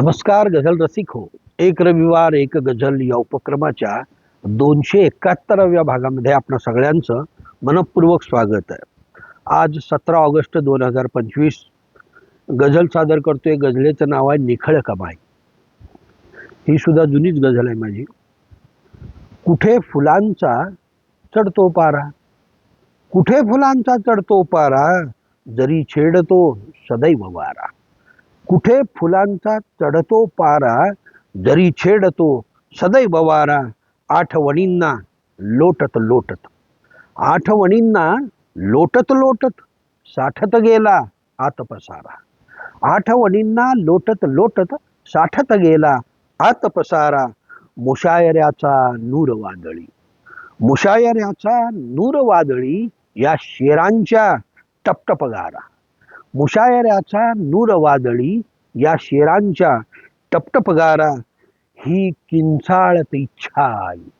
नमस्कार गझल रसिक हो. एक रविवार एक गझल या उपक्रमाच्या दोनशे एकाहत्तराव्या भागामध्ये आपणा सगळ्यांचं मनपूर्वक स्वागत आहे. आज सतरा ऑगस्ट दोन हजार पंचवीस गझल सादर करतोय. गझलेचं नाव आहे निखळ कमाई. ही सुद्धा जुनीच गझल आहे माझी. कुठे फुलांचा चढतो पारा? कुठे फुलांचा चढतो पारा? जरी छेडतो सदैव वारा. कुठे फुलांचा चढतो पारा जरी छेडतो सदैव वारा आठवणींना लोटत लोटत. आठवणींना लोटत लोटत साठत गेला आत पसारा आठवणींना लोटत लोटत साठत गेला आत पसारा मुशायऱ्याचा नूर वादळी. मुशायऱ्याचा नूर वादळी या शेरांच्या टपटपगारा. मुशायऱ्याचा नूर वादळी या शेरांच्या टपटपगारा ही किंचाळत इच्छा आली.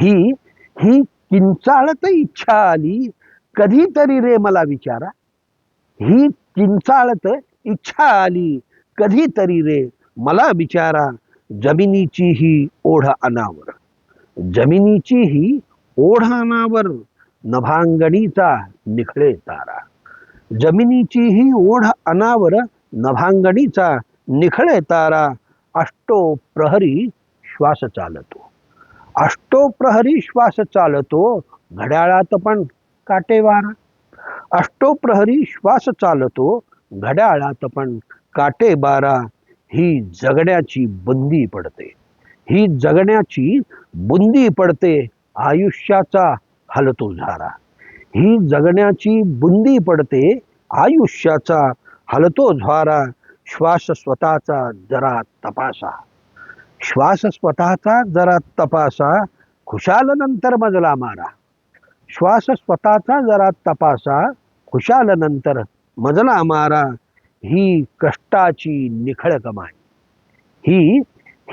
ही ही किंचाळत इच्छा आली. कधीतरी रे मला विचारा. ही किंचाळत इच्छा आली. कधीतरी रे मला विचारा. जमिनीची ही ओढ अनावर. जमिनीची ही ओढ अनावर नभांगणीचा निखळे तारा. जमिनीचीही ओढ अनावर नभांगणीचा निखळे तारा अष्टो प्रहरी श्वास चालतो. अष्टो प्रहरी श्वास चालतो घड्याळात पण काटेवारा अष्टो प्रहरी श्वास चालतो घड्याळात पण काटे बारा. ही जगण्याची बुंदी पडते. ही जगण्याची बुंदी पडते आयुष्याचा हलतो झारा. ही जगण्याची बुंदी पडते आयुष्याचा हलतो झारा श्वास स्वतःचा जरा तपासा. श्वास स्वतःचा जरा तपासा खुशाल नंतर मजला मारा. श्वास स्वतःचा जरा तपासा खुशाल नंतर मजला मारा ही कष्टाची निखळ कमाई. ही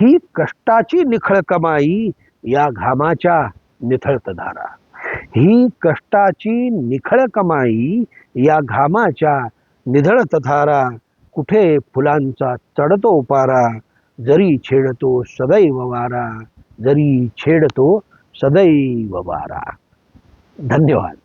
ही कष्टाची निखळ कमाई या घामाच्या निथळत धारा. ही कष्टाची निखळ कमाई या घामाच्या निधळत धारा कुठे फुलांचा चढतो पारा जरी छेडतो सदैव वारा जरी छेडतो सदैव वारा. धन्यवाद.